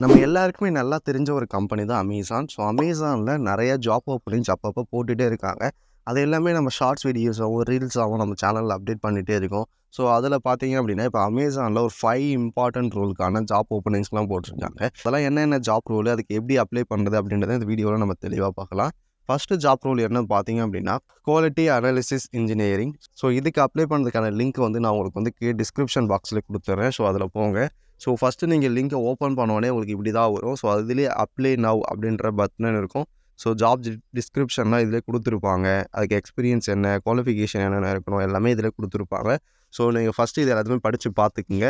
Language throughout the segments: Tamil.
நம்ம எல்லாருக்குமே நல்லா தெரிஞ்ச ஒரு கம்பெனி தான் அமேசான். ஸோ அமேசானில் நிறைய ஜாப் ஓப்பனிங்ஸ் அப்பப்போ போட்டுகிட்டே இருக்காங்க. அது எல்லாமே நம்ம ஷார்ட்ஸ் வீடியோஸாகவும் ரீல்ஸாகவும் நம்ம சேனலில் அப்டேட் பண்ணிகிட்டே இருக்கோம். ஸோ அதில் பார்த்தீங்க அப்படின்னா, இப்போ அமேசானில் ஒரு ஃபைவ் இம்பார்ட்டன்ட் ரோலுக்கான ஜாப் ஓப்பனிங்ஸ்லாம் போட்டிருக்காங்க. அதெல்லாம் என்னென்ன ஜாப் ரோல் அதுக்கு எப்படி அப்ளை பண்ணுறது அப்படின்றத இந்த வீடியோவில் நம்ம தெளிவாக பார்க்கலாம். ஃபஸ்ட்டு ஜாப் ரோல் என்னன்னு பார்த்தீங்க அப்படின்னா, குவாலிட்டி அனாலிசிஸ் இன்ஜினியரிங். ஸோ இதுக்கு அப்ளை பண்ணுறதுக்கான லிங்க் வந்து நான் உங்களுக்கு வந்து கீழே டிஸ்கிரிப்ஷன் பாக்ஸில் கொடுத்துட்றேன். ஸோ அதில் போங்க. ஸோ ஃபஸ்ட்டு நீங்கள் லிங்கை ஓப்பன் பண்ணோடனே உங்களுக்கு இப்படி தான் வரும். ஸோ அதுலேயே அப்ளை நவ் அப்படின்ற பட்டன் இருக்கும். ஸோ ஜாப் டிஸ்கிரிப்ஷன்லாம் இதிலே கொடுத்துருப்பாங்க. அதுக்கு எக்ஸ்பீரியன்ஸ் என்ன, குவாலிஃபிகேஷன் என்னென்ன இருக்கணும் எல்லாமே இதில் கொடுத்துருப்பாங்க. ஸோ நீங்கள் ஃபஸ்ட்டு இது எல்லாத்தையுமே படித்து பார்த்துக்குங்க.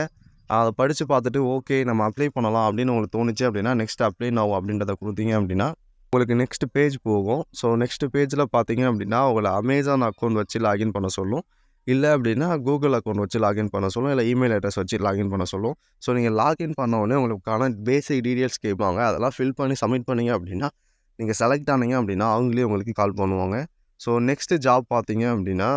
அதை படித்து பார்த்துட்டு ஓகே நம்ம அப்ளை பண்ணலாம் அப்படின்னு உங்களுக்கு தோணுச்சு அப்படின்னா, நெக்ஸ்ட் அப்ளை நவ் அப்படின்றத கொடுத்தீங்க அப்படின்னா, உங்களுக்கு நெக்ஸ்ட் பேஜ் போகும். ஸோ நெக்ஸ்ட் பேஜில் பார்த்தீங்க அப்படின்னா, உங்களை அமேசான் அக்கௌண்ட் வச்சு லாகின் பண்ண சொல்லும். இல்லை அப்படின்னா கூகுள் அக்கௌண்ட் வச்சு லாகின் பண்ண சொல்லும். இல்லை இமெயில் அட்ரஸ் வச்சு லாகின் பண்ண சொல்லும். ஸோ நீங்கள் லாகின் பண்ண உடனே உங்களுக்கான பேசிக் டீட்டெயில்ஸ் கேட்பாங்க. அதெல்லாம் ஃபில் பண்ணி சப்மிட் பண்ணீங்க அப்படின்னா, நீங்கள் செலக்ட் ஆனீங்க அப்படின்னா, அவங்களே உங்களுக்கு கால் பண்ணுவாங்க. ஸோ நெக்ஸ்ட்டு ஜாப் பார்த்தீங்க அப்படின்னா,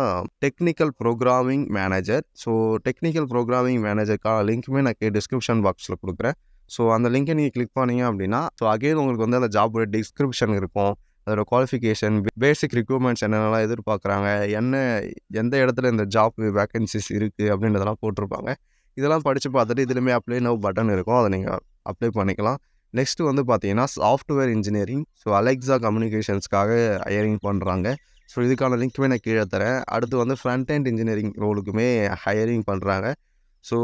technical programming manager. So technical programming மேனேஜருக்கான லிங்க்குமே நான் டிஸ்கிரிப்ஷன் பாக்ஸில் கொடுக்குறேன். ஸோ அந்த லிங்கை நீங்கள் கிளிக் பண்ணீங்க அப்படின்னா, ஸோ அகைன் உங்களுக்கு வந்து அந்த ஜாபோட டிஸ்கிரிப்ஷன் இருக்கும். அதோட குவாலிஃபிகேஷன், பேசிக் ரிக்யூர்மெண்ட்ஸ் என்னென்னலாம் எதிர்பார்க்குறாங்க, என்ன எந்த இடத்துல இந்த ஜாப் வேக்கன்சிஸ் இருக்குது அப்படின்றதெல்லாம் போட்டிருப்பாங்க. இதெல்லாம் படித்து பார்த்துட்டு இதுலேயுமே அப்ளை நோ பட்டன் இருக்கும். அதை நீங்கள் அப்ளை பண்ணிக்கலாம். நெக்ஸ்ட்டு வந்து பார்த்தீங்கன்னா, சாஃப்ட்வேர் இன்ஜினியரிங். ஸோ அலெக்ஸா கம்யூனிகேஷன்ஸ்க்காக ஹையரிங் பண்ணுறாங்க. ஸோ இதுக்கான லிங்க்குமே நான் கீழே தரேன். அடுத்து வந்து ஃப்ரண்ட் அண்ட் இன்ஜினியரிங் ரோலுக்குமே ஹையரிங் பண்ணுறாங்க. ஸோ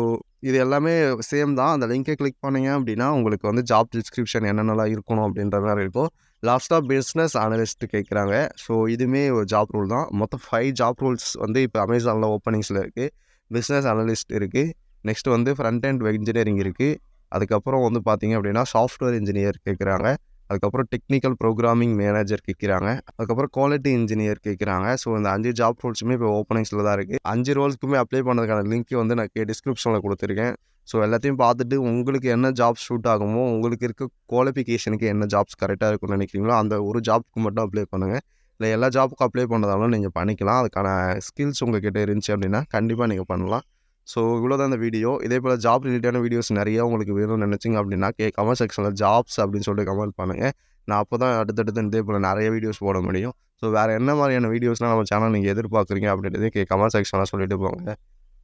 இது எல்லாமே சேம் தான். அந்த லிங்கை கிளிக் பண்ணீங்க அப்படின்னா, உங்களுக்கு வந்து ஜாப் டிஸ்கிரிப்ஷன் என்னென்னலாம் இருக்கணும் அப்படின்ற மாதிரி இருக்கும். லாஸ்ட்டாக பிஸ்னஸ் அனலிஸ்ட் கேட்குறாங்க. ஸோ இதுவுமே ஒரு ஜாப் ரூல் தான். மொத்தம் ஃபைவ் ஜாப் ரூல்ஸ் வந்து இப்போ அமேசானில் ஓப்பனிங்ஸில் இருக்குது. பிஸ்னஸ் அனலிஸ்ட் இருக்குது. நெக்ஸ்ட் வந்து ஃப்ரண்ட் அண்ட் இன்ஜினியரிங் இருக்குது. அதுக்கப்புறம் வந்து பார்த்தீங்க அப்படின்னா, சாஃப்ட்வேர் இன்ஜினியர் கேட்குறாங்க. அதுக்கப்புறம் டெக்னிக்கல் ப்ரோக்ராமிங் மேனேஜர் கேட்குறாங்க. அதுக்கப்புறம் குவாலிட்டி இன்ஜினியர் கேட்குறாங்க. ஸோ இந்த அஞ்சு ஜாப் ரோல்ஸுமே இப்போ ஓப்பனிங்ஸில் தான் இருக்குது. அஞ்சு ரோல்ஸ்க்குமே அப்ளை பண்ணுறதுக்கான லிங்க் வந்து நான் டிஸ்கிரிப்ஷனில் கொடுத்துருக்கேன். ஸோ எல்லாத்தையும் பார்த்துட்டு உங்களுக்கு என்ன ஜாப் ஷூட் ஆகுமோ, உங்களுக்கு இருக்க குவாலிஃபிகேஷனுக்கு என்ன ஜாப்ஸ் கரெக்டாக இருக்கும்னு நினைக்கிறீங்களோ, அந்த ஒரு ஜாப்க்கு மட்டும் அப்ளை பண்ணுங்கள். இல்லை எல்லா ஜாப்புக்கும் அப்ளை பண்ணுறதாலும் நீங்கள் பண்ணிக்கலாம். அதுக்கான ஸ்கில்ஸ் உங்கள்கிட்ட இருந்துச்சு அப்படின்னா, கண்டிப்பாக நீங்கள் பண்ணலாம். ஸோ இவ்வளோ தான் இந்த வீடியோ. இதே போல் ஜாப் ரிலேட்டடான வீடியோஸ் நிறையா உங்களுக்கு வேணும்னு நினச்சிங்க அப்படின்னா, கே கமெண்ட் செக்ஷனில் ஜாப்ஸ் அப்படின்னு சொல்லிட்டு கமெண்ட் பண்ணுங்கள். நான் அப்போ தான் அடுத்தடுத்து இதே போல் நிறைய வீடியோஸ் போட முடியும். ஸோ வேறு என்ன மாதிரியான வீடியோஸ்லாம் நம்ம சேனல் நீங்கள் எதிர்பார்க்குறீங்க அப்படின்றது கே கமெண்ட் செக்ஷனில் சொல்லிட்டு போங்க.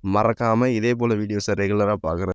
மறக்காமல் இதே போல் வீடியோஸை ரெகுலராக பார்க்குறேன்